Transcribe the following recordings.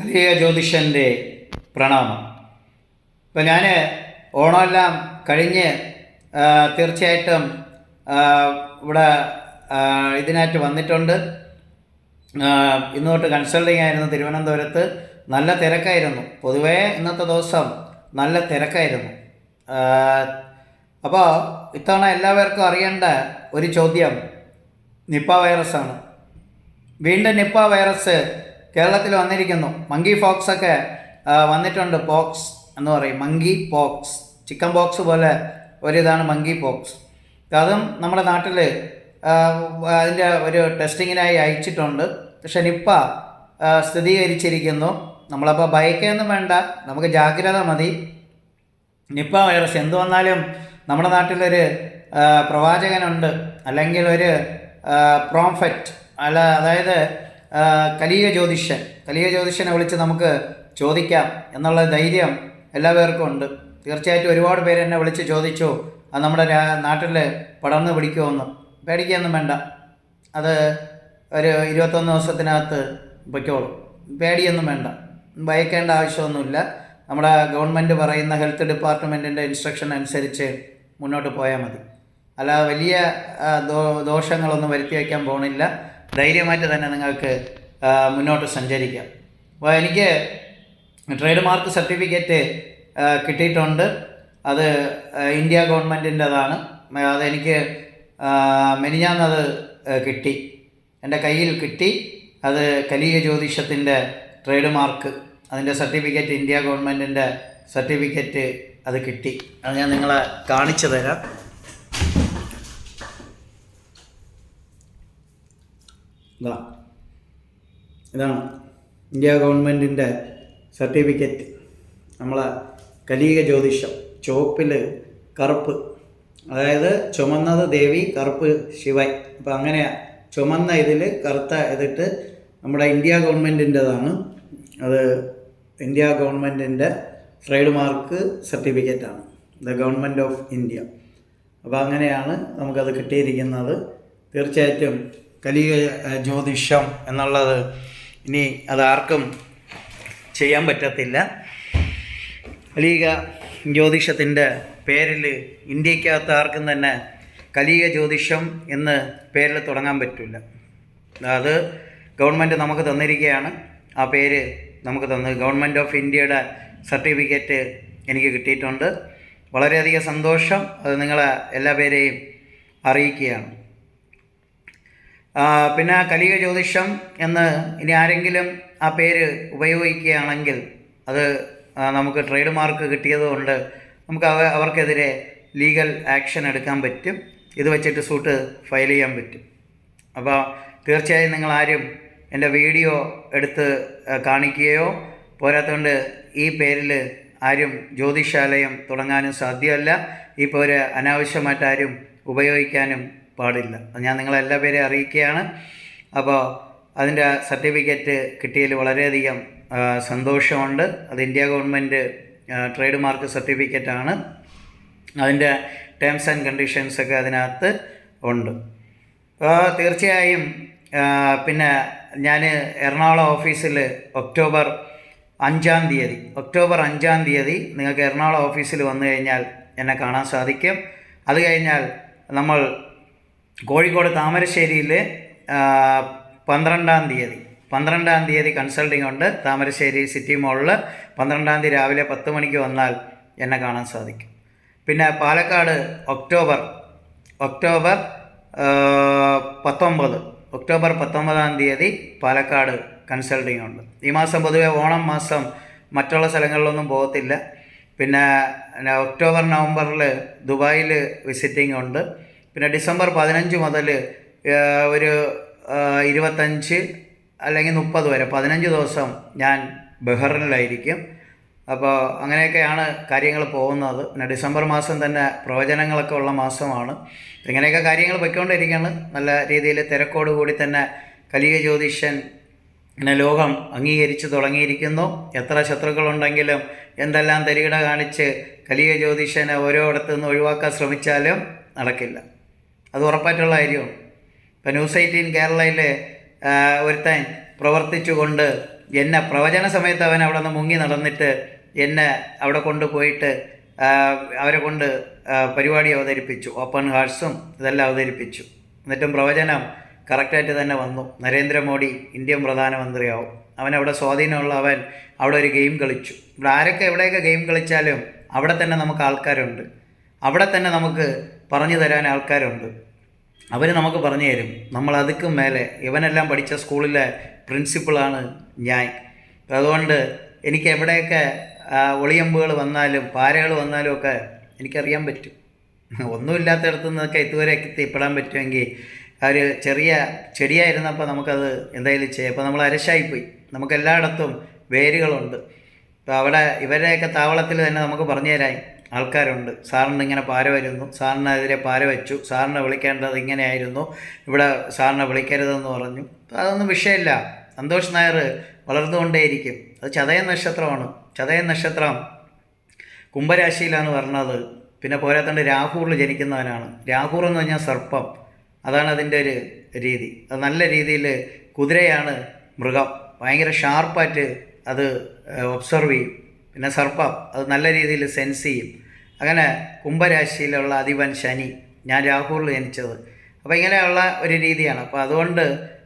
കലിയ ജ്യോതിഷന്റെ പ്രണാമം. ഇപ്പം ഞാൻ ഓണമെല്ലാം കഴിഞ്ഞ് തീർച്ചയായിട്ടും ഇവിടെ ഇതിനായിട്ട് വന്നിട്ടുണ്ട്. ഇന്നോട്ട് കൺസൾട്ടിങ് ആയിരുന്നു തിരുവനന്തപുരത്ത്. നല്ല തിരക്കായിരുന്നു. പൊതുവേ ഇന്നത്തെ ദിവസം നല്ല തിരക്കായിരുന്നു. അപ്പോൾ ഇത്തവണ എല്ലാവർക്കും അറിയേണ്ട ഒരു ചോദ്യം. നിപ്പ വൈറസാണ്. വീണ്ടും നിപ്പ വൈറസ് കേരളത്തിൽ വന്നിരിക്കുന്നു. മങ്കി ഫോക്സ് ഒക്കെ വന്നിട്ടുണ്ട്. പോക്സ് എന്ന് പറയും. മങ്കി പോക്സ് ചിക്കൻ പോക്സ് പോലെ ഒരിതാണ് മങ്കി പോക്സ് അതും നമ്മുടെ നാട്ടിൽ അതിന്റെ ഒരു ടെസ്റ്റിങ്ങിനായി അയച്ചിട്ടുണ്ട്. പക്ഷെ നിപ്പ സ്ഥിരീകരിച്ചിരിക്കുന്നു. നമ്മളപ്പോൾ ഭയക്കൊന്നും വേണ്ട. നമുക്ക് ജാഗ്രത മതി. നിപ്പ വൈറസ് എന്തു വന്നാലും നമ്മുടെ നാട്ടിലൊരു പ്രവാചകനുണ്ട്. അല്ലെങ്കിൽ ഒരു പ്രോംഫറ്റ് അല്ല അതായത് ആ, കലിക ജ്യോതിഷൻ. കലിയ ജ്യോതിഷനെ വിളിച്ച് നമുക്ക് ചോദിക്കാം എന്നുള്ള ധൈര്യം എല്ലാ പേർക്കും ഉണ്ട്. തീർച്ചയായിട്ടും ഒരുപാട് പേര് എന്നെ വിളിച്ച് ചോദിച്ചു അത് നമ്മുടെ നാട്ടിൽ പടർന്നു പിടിക്കുമെന്ന് പേടിക്കുകയൊന്നും വേണ്ട. അത് ഒരു ഇരുപത്തൊന്ന് ദിവസത്തിനകത്ത് പൊയ്ക്കോളും പേടിയൊന്നും വേണ്ട. ഭയക്കേണ്ട ആവശ്യമൊന്നുമില്ല. നമ്മുടെ ഗവൺമെന്റ് പറയുന്ന ഹെൽത്ത് ഡിപ്പാർട്ട്മെന്റിന്റെ ഇൻസ്ട്രക്ഷൻ അനുസരിച്ച് മുന്നോട്ട് പോയാൽ മതി. അല്ലാതെ വലിയ ദോഷങ്ങളൊന്നും വരുത്തി വയ്ക്കാൻ പോകണില്ല ധൈര്യമായിട്ട് തന്നെ നിങ്ങൾക്ക് മുന്നോട്ട് സഞ്ചരിക്കാം. അപ്പോൾ എനിക്ക് ട്രേഡ് മാർക്ക് സർട്ടിഫിക്കറ്റ് കിട്ടിയിട്ടുണ്ട്. അത് ഇന്ത്യ ഗവൺമെന്റിന്റെതാണ് അതെനിക്ക് മെനിഞ്ഞാന്നത് കിട്ടി. എന്റെ കയ്യിൽ കിട്ടി. അത് കലിക ജ്യോതിഷത്തിന്റെ ട്രേഡ് മാർക്ക്. അതിന്റെ സർട്ടിഫിക്കറ്റ് ഇന്ത്യ ഗവൺമെന്റിന്റെ സർട്ടിഫിക്കറ്റ് അത് കിട്ടി. അത് ഞാൻ നിങ്ങളെ കാണിച്ചു തരാം. ഇതാ ഇതാണ് ഇന്ത്യ ഗവൺമെന്റിന്റെ സർട്ടിഫിക്കറ്റ്. നമ്മളെ കലീക ജ്യോതിഷം ചുവപ്പിൽ കറുപ്പ്. അതായത് ചുമന്നത് ദേവി കറുപ്പ് ശിവൻ. അപ്പം അങ്ങനെയാണ് ചുമന്ന ഇതിൽ കറുത്ത ഇതിട്ട് നമ്മുടെ ഇന്ത്യ ഗവൺമെന്റിന്റെതാണ് അത് ഇന്ത്യ ഗവൺമെന്റിന്റെ trade mark സർട്ടിഫിക്കറ്റാണ്. The government of India. അപ്പോൾ അങ്ങനെയാണ് നമുക്കത് കിട്ടിയിരിക്കുന്നത്. തീർച്ചയായിട്ടും കലിക ജ്യോതിഷം എന്നുള്ളത് ഇനി അതാർക്കും ചെയ്യാൻ പറ്റത്തില്ല. കലിക ജ്യോതിഷത്തിന്റെ പേരിൽ ഇന്ത്യക്കകത്ത് ആർക്കും തന്നെ കലിക ജ്യോതിഷം എന്ന് പേരിൽ തുടങ്ങാൻ പറ്റില്ല. അത് ഗവൺമെന്റ് നമുക്ക് തന്നിരിക്കുകയാണ്. ആ പേര് നമുക്ക് തന്നത് ഗവൺമെന്റ് ഓഫ് ഇന്ത്യയുടെ സർട്ടിഫിക്കറ്റ് എനിക്ക് കിട്ടിയിട്ടുണ്ട്. വളരെയധികം സന്തോഷം. അത് നിങ്ങളെ എല്ലാ പേരെയും അറിയിക്കുകയാണ്. പിന്നെ കലിക ജ്യോതിഷം എന്ന് ഇനി ആരെങ്കിലും ആ പേര് ഉപയോഗിക്കുകയാണെങ്കിൽ അത് നമുക്ക് ട്രേഡ് മാർക്ക് കിട്ടിയതുകൊണ്ട് നമുക്ക് അവ അവർക്കെതിരെ ലീഗൽ ആക്ഷൻ എടുക്കാൻ പറ്റും. ഇത് വെച്ചിട്ട് സൂട്ട് ഫയൽ ചെയ്യാൻ പറ്റും. അപ്പോൾ തീർച്ചയായും നിങ്ങൾ ആരും എന്റെ വീഡിയോ എടുത്ത് കാണിക്കുകയോ പോരാത്തതുകൊണ്ട് ഈ പേരിൽ ആരും ജ്യോതിഷാലയം തുടങ്ങാനും സാധ്യമല്ല. ഈ പേര് അനാവശ്യമായിട്ട് ആരും ഉപയോഗിക്കാനും പാടില്ല. ഞാൻ നിങ്ങളെല്ലാ പേരെയും അറിയിക്കുകയാണ്. അപ്പോൾ അതിന്റെ സർട്ടിഫിക്കറ്റ് കിട്ടിയതിൽ വളരെയധികം സന്തോഷമുണ്ട്. അത് ഇന്ത്യ ഗവൺമെന്റ് ട്രേഡ് മാർക്ക് സർട്ടിഫിക്കറ്റാണ്. അതിന്റെ ടേംസ് ആൻഡ് കണ്ടീഷൻസൊക്കെ അതിനകത്ത് ഉണ്ട്. തീർച്ചയായും പിന്നെ ഞാൻ എറണാകുളം ഓഫീസിൽ ഒക്ടോബർ അഞ്ചാം തീയതി ഒക്ടോബർ അഞ്ചാം തീയതി നിങ്ങൾക്ക് എറണാകുളം ഓഫീസിൽ വന്നു കഴിഞ്ഞാൽ എന്നെ കാണാൻ സാധിക്കും. അത് കഴിഞ്ഞാൽ നമ്മൾ കോഴിക്കോട് താമരശ്ശേരിയിൽ പന്ത്രണ്ടാം തീയതി. പന്ത്രണ്ടാം തീയതി കൺസൾട്ടിംഗ് ഉണ്ട്. താമരശ്ശേരി സിറ്റി മോളിൽ പന്ത്രണ്ടാം തീയതി രാവിലെ പത്ത് മണിക്ക് വന്നാൽ എന്നെ കാണാൻ സാധിക്കും. പിന്നെ പാലക്കാട് ഒക്ടോബർ ഒക്ടോബർ പത്തൊമ്പത്. ഒക്ടോബർ പത്തൊമ്പതാം തീയതി പാലക്കാട് കൺസൾട്ടിംഗ് ഉണ്ട്. ഈ മാസം പൊതുവെ ഓണം മാസം മറ്റുള്ള സ്ഥലങ്ങളിലൊന്നും പോകത്തില്ല. പിന്നെ ഒക്ടോബർ നവംബറിൽ ദുബായിൽ വിസിറ്റിംഗ് ഉണ്ട്. പിന്നെ ഡിസംബർ പതിനഞ്ച് മുതൽ ഒരു ഇരുപത്തഞ്ച് അല്ലെങ്കിൽ മുപ്പത് വരെ. പതിനഞ്ച് ദിവസം ഞാൻ ബഹ്റിനിലായിരിക്കും. അപ്പോൾ അങ്ങനെയൊക്കെയാണ് കാര്യങ്ങൾ പോകുന്നത്. പിന്നെ ഡിസംബർ മാസം തന്നെ പ്രവചനങ്ങളൊക്കെ ഉള്ള മാസമാണ്. ഇങ്ങനെയൊക്കെ കാര്യങ്ങൾ പൊയ്ക്കൊണ്ടിരിക്കുകയാണ്. നല്ല രീതിയിൽ തിരക്കോട് കൂടി തന്നെ കലിക ജ്യോതിഷൻ പിന്നെ ലോകം അംഗീകരിച്ചു തുടങ്ങിയിരിക്കുന്നു. എത്ര ശത്രുക്കളുണ്ടെങ്കിലും എന്തെല്ലാം തരികിട കാണിച്ച് കലിക ജ്യോതിഷനെ ഓരോയിടത്തു നിന്ന് ഒഴിവാക്കാൻ ശ്രമിച്ചാലും നടക്കില്ല. അത് ഉറപ്പായിട്ടുള്ള കാര്യമാണ് ഇപ്പം ന്യൂസ് എയ്റ്റീൻ കേരളയിൽ ഒരുത്തൻ പ്രവർത്തിച്ചുകൊണ്ട് എന്നെ പ്രവചന സമയത്ത് അവൻ അവിടെ നിന്ന് മുങ്ങി നടന്നിട്ട് എന്നെ അവിടെ കൊണ്ടുപോയിട്ട് അവരെ കൊണ്ട് പരിപാടി അവതരിപ്പിച്ചു. ഓപ്പൺ ഹാർട്സും ഇതെല്ലാം അവതരിപ്പിച്ചു. എന്നിട്ടും പ്രവചനം കറക്റ്റായിട്ട് തന്നെ വന്നു. നരേന്ദ്രമോദി ഇന്ത്യൻ പ്രധാനമന്ത്രിയാവും. അവൻ അവിടെ സ്വാധീനമുള്ള അവൻ അവിടെ ഒരു ഗെയിം കളിച്ചു. ഇവിടെ ആരൊക്കെ എവിടെയൊക്കെ ഗെയിം കളിച്ചാലും അവിടെ തന്നെ നമുക്ക് ആൾക്കാരുണ്ട്. അവിടെ തന്നെ നമുക്ക് പറഞ്ഞു തരാൻ ആൾക്കാരുണ്ട്. അവർ നമുക്ക് പറഞ്ഞു തരും. നമ്മൾ അതുക്കും മേലെ ഇവനെല്ലാം പഠിച്ച സ്കൂളിലെ പ്രിൻസിപ്പിളാണ് ഞാൻ. അതുകൊണ്ട് എനിക്ക് എവിടെയൊക്കെ ഒളിയമ്പുകൾ വന്നാലും പാരകൾ വന്നാലും ഒക്കെ എനിക്കറിയാൻ പറ്റും. ഒന്നുമില്ലാത്തടത്തു നിന്നൊക്കെ ഇതുവരെ എത്തിപ്പെടാൻ പറ്റുമെങ്കിൽ അവർ ചെറിയ ചെടിയായിരുന്നപ്പോൾ നമുക്കത് എന്തായാലും ചെയ്യാം. അപ്പോൾ നമ്മൾ അരശായിപ്പോയി. നമുക്ക് എല്ലായിടത്തും വേരുകളുണ്ട്. അപ്പോൾ അവിടെ ഇവരുടെയൊക്കെ താവളത്തിൽ തന്നെ നമുക്ക് പറഞ്ഞു തരാൻ ആൾക്കാരുണ്ട്. സാറിന് ഇങ്ങനെ പാര വരുന്നു. സാറിനെതിരെ പാര വെച്ചു. സാറിനെ വിളിക്കേണ്ടത് ഇങ്ങനെയായിരുന്നു. ഇവിടെ സാറിനെ വിളിക്കരുതെന്ന് പറഞ്ഞു. അതൊന്നും വിഷയമില്ല. സന്തോഷ് നായർ വളർന്നുകൊണ്ടേയിരിക്കും. അത് ചതയ നക്ഷത്രമാണ്. ചതയ നക്ഷത്രം കുംഭരാശിയിലാണ് പറഞ്ഞത് പിന്നെ പോരാത്തണ്ട് രാഹുറിൽ ജനിക്കുന്നവനാണ്. രാഹുർ എന്ന് പറഞ്ഞാൽ സർപ്പം. അതാണ് അതിന്റെ ഒരു രീതി. അത് നല്ല രീതിയിൽ കുതിരയാണ് മൃഗം. ഭയങ്കര ഷാർപ്പായിട്ട് അത് ഒബ്സർവ് ചെയ്യും. പിന്നെ സർപ്പം അത് നല്ല രീതിയിൽ സെൻസ് ചെയ്യും. അങ്ങനെ കുംഭരാശിയിലുള്ള അധിപൻ ശനി ഞാൻ രാഹുറിൽ ജനിച്ചത്. അപ്പോൾ ഇങ്ങനെയുള്ള ഒരു രീതിയാണ്. അപ്പോൾ അതുകൊണ്ട്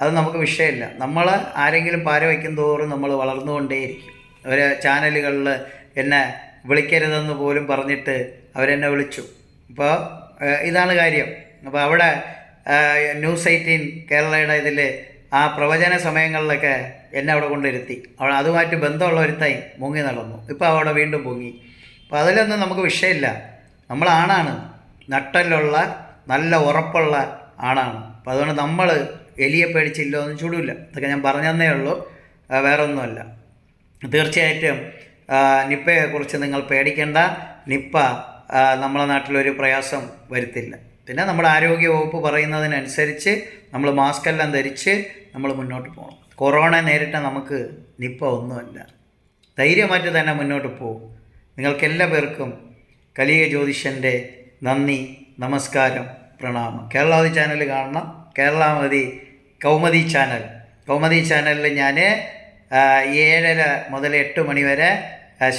അത് നമുക്ക് വിഷയമില്ല. നമ്മൾ ആരെങ്കിലും പാര വയ്ക്കും തോറും നമ്മൾ വളർന്നുകൊണ്ടേയിരിക്കും. അവർ ചാനലുകളിൽ എന്നെ വിളിക്കരുതെന്ന് പോലും പറഞ്ഞിട്ട് അവരെന്നെ വിളിച്ചു. അപ്പോൾ ഇതാണ് കാര്യം. അപ്പോൾ അവിടെ ന്യൂസ് എയ്റ്റീൻ കേരളയുടെ ഇതിൽ ആ പ്രവചന സമയങ്ങളിലൊക്കെ എന്നെ അവിടെ കൊണ്ടിരുത്തി അവൾ അതുമായിട്ട് ബന്ധമുള്ള ഒരുത്തായി മുങ്ങി നടന്നു. ഇപ്പോൾ അവിടെ വീണ്ടും പൊങ്ങി അപ്പോൾ അതിലൊന്നും നമുക്ക് വിഷയമില്ല. നമ്മൾ ആണാണ്. നട്ടലുള്ള നല്ല ഉറപ്പുള്ള ആണാണ്. അപ്പോൾ അതുകൊണ്ട് നമ്മൾ എലിയെ പേടിച്ചില്ലോ ഒന്നും ചൂടില്ല. ഇതൊക്കെ ഞാൻ പറഞ്ഞതന്നേ ഉള്ളൂ. വേറൊന്നുമല്ല. തീർച്ചയായിട്ടും നിപ്പയെക്കുറിച്ച് നിങ്ങൾ പേടിക്കേണ്ട. നിപ്പ നമ്മുടെ നാട്ടിലൊരു പ്രയാസം വരുത്തില്ല. പിന്നെ നമ്മുടെ ആരോഗ്യ വകുപ്പ് പറയുന്നതിനനുസരിച്ച് നമ്മൾ മാസ്ക് എല്ലാം ധരിച്ച് നമ്മൾ മുന്നോട്ട് പോകണം. കൊറോണ നേരിട്ട നമുക്ക് നിപ്പ ഒന്നുമല്ല. ധൈര്യമായിട്ട് തന്നെ മുന്നോട്ട് പോകും. നിങ്ങൾക്കെല്ലാ പേർക്കും കലിക ജ്യോതിഷന്റെ നന്ദി നമസ്കാരം പ്രണാമം. കേരളാവതി ചാനൽ കാണണം. കേരളാമതി കൗമതി ചാനൽ. കൗമതി ചാനലിൽ ഞാൻ ഏഴര മുതൽ എട്ട് മണി വരെ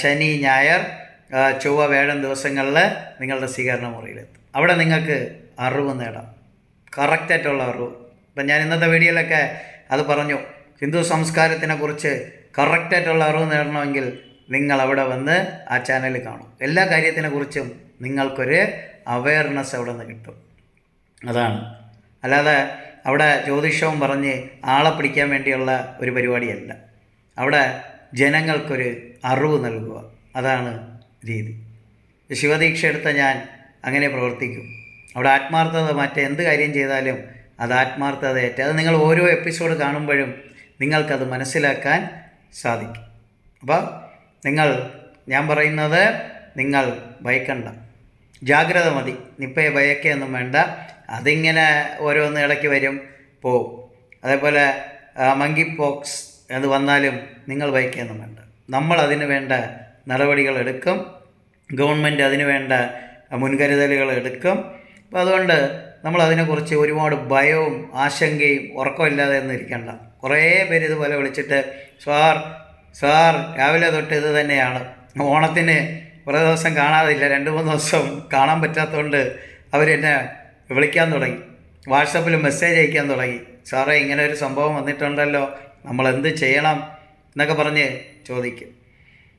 ശനി ഞായർ ചൊവ്വ വേഴം ദിവസങ്ങളിൽ നിങ്ങളുടെ സ്വീകരണ മുറിയിലെത്തും. അവിടെ നിങ്ങൾക്ക് അറിവ് നേടാം. കറക്റ്റായിട്ടുള്ള അറിവ്. ഇപ്പം ഞാൻ ഇന്നത്തെ വീഡിയോയിലൊക്കെ അത് പറഞ്ഞു. ഹിന്ദു സംസ്കാരത്തിനെ കുറിച്ച് കറക്റ്റായിട്ടുള്ള അറിവ് നേടണമെങ്കിൽ നിങ്ങൾ അവിടെ വന്ന് ആ ചാനൽ കാണും. എല്ലാ കാര്യത്തിനെ കുറിച്ചും നിങ്ങൾക്കൊരു അവയർനെസ് അവിടെ നിന്ന് കിട്ടും. അതാണ്. അല്ലാതെ അവിടെ ജ്യോതിഷവും പറഞ്ഞ് ആളെ പിടിക്കാൻ വേണ്ടിയുള്ള ഒരു പരിപാടിയല്ല. അവിടെ ജനങ്ങൾക്കൊരു അറിവ് നൽകുക. അതാണ് രീതി. ശിവദീക്ഷ എടുത്ത ഞാൻ അങ്ങനെ പ്രവർത്തിക്കും. അവിടെ ആത്മാർത്ഥത മറ്റെന്ത് കാര്യം ചെയ്താലും അത് ആത്മാർത്ഥതയേറ്റ്. അത് നിങ്ങൾ ഓരോ എപ്പിസോഡ് കാണുമ്പോഴും നിങ്ങൾക്കത് മനസ്സിലാക്കാൻ സാധിക്കും. അപ്പോൾ നിങ്ങൾ ഞാൻ പറയുന്നത് നിങ്ങൾ ഭയക്കണ്ട. ജാഗ്രത മതി. നിപ്പയെ ഭയക്കൊന്നും വേണ്ട. അതിങ്ങനെ ഓരോന്ന് ഇടയ്ക്ക് വരും പോവും. അതേപോലെ മങ്കി പോക്സ് അത് വന്നാലും നിങ്ങൾ ഭയക്കൊന്നും വേണ്ട. നമ്മൾ അതിന് വേണ്ട നടപടികൾ എടുക്കും. ഗവൺമെന്റ് അതിന് വേണ്ട മുൻകരുതലുകൾ എടുക്കും അപ്പോൾ അതുകൊണ്ട് നമ്മൾ അതിനെക്കുറിച്ച് ഒരുപാട് ഭയവും ആശങ്കയും ഉറക്കമില്ലാതെ ഒന്നും ഇരിക്കണ്ട. കുറേ പേര് ഇതുപോലെ വിളിച്ചിട്ട് സാർ സാർ രാവിലെ തൊട്ട് ഇത് തന്നെയാണ്. ഓണത്തിന് കുറേ ദിവസം കാണാതില്ല. രണ്ട് മൂന്ന് ദിവസം കാണാൻ പറ്റാത്തതുകൊണ്ട് അവരെന്നെ വിളിക്കാൻ തുടങ്ങി. വാട്സപ്പിൽ മെസ്സേജ് അയക്കാൻ തുടങ്ങി. സാറേ ഇങ്ങനെ ഒരു സംഭവം വന്നിട്ടുണ്ടല്ലോ. നമ്മൾ എന്ത് ചെയ്യണം? എന്നൊക്കെ പറഞ്ഞ് ചോദിക്കും.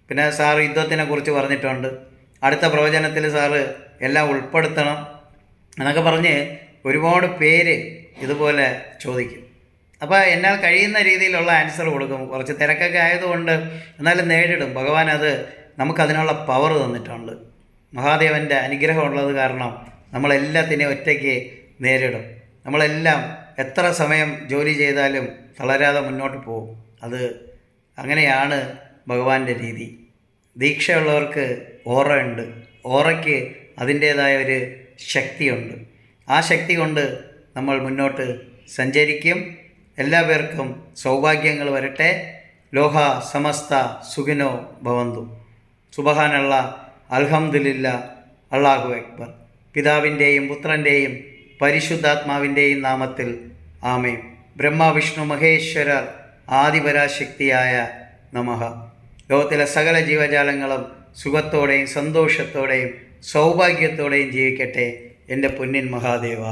പിന്നെ സാർ യുദ്ധത്തിനെ കുറിച്ച് പറഞ്ഞിട്ടുണ്ട്. അടുത്ത പ്രവചനത്തിൽ സാറ് എല്ലാം ഉൾപ്പെടുത്തണം എന്നൊക്കെ പറഞ്ഞ് ഒരുപാട് പേര് ഇതുപോലെ ചോദിക്കും. അപ്പോൾ എന്നാൽ കഴിയുന്ന രീതിയിലുള്ള ആൻസർ കൊടുക്കും. കുറച്ച് തിരക്കൊക്കെ ആയതുകൊണ്ട് എന്നാലും നേരിടും. ഭഗവാൻ അത് നമുക്കതിനുള്ള പവർ തന്നിട്ടുണ്ട്. മഹാദേവന്റെ അനുഗ്രഹം ഉള്ളത് കാരണം നമ്മളെല്ലാത്തിനെയും ഒറ്റയ്ക്ക് നേരിടും. നമ്മളെല്ലാം എത്ര സമയം ജോലി ചെയ്താലും തളരാതെ മുന്നോട്ട് പോകും. അത് അങ്ങനെയാണ് ഭഗവാന്റെ രീതി. ദീക്ഷയുള്ളവർക്ക് ഓറയുണ്ട് ഓറയ്ക്ക് അതിന്റേതായ ഒരു ശക്തിയുണ്ട്. ആ ശക്തി കൊണ്ട് നമ്മൾ മുന്നോട്ട് സഞ്ചരിക്കും. എല്ലാ പേർക്കും സൗഭാഗ്യങ്ങൾ വരട്ടെ. ലോഹ സമസ്ത സുഖിനോ ഭവന്തു. സുബഹാനുള്ള അൽഹംദുലില്ല അള്ളാഹു അക്ബർ. പിതാവിന്റെയും പുത്രന്റെയും പരിശുദ്ധാത്മാവിന്റെയും നാമത്തിൽ ആമേ ബ്രഹ്മ വിഷ്ണു മഹേശ്വരർ ആദിപരാശക്തിയായ നമഹ. ലോകത്തിലെ സകല ജീവജാലങ്ങളും സുഖത്തോടെയും സന്തോഷത്തോടെയും സൗഭാഗ്യത്തോടെയും ജീവിക്കട്ടെ എന്റെ പൊന്നിൻ മഹാദേവ.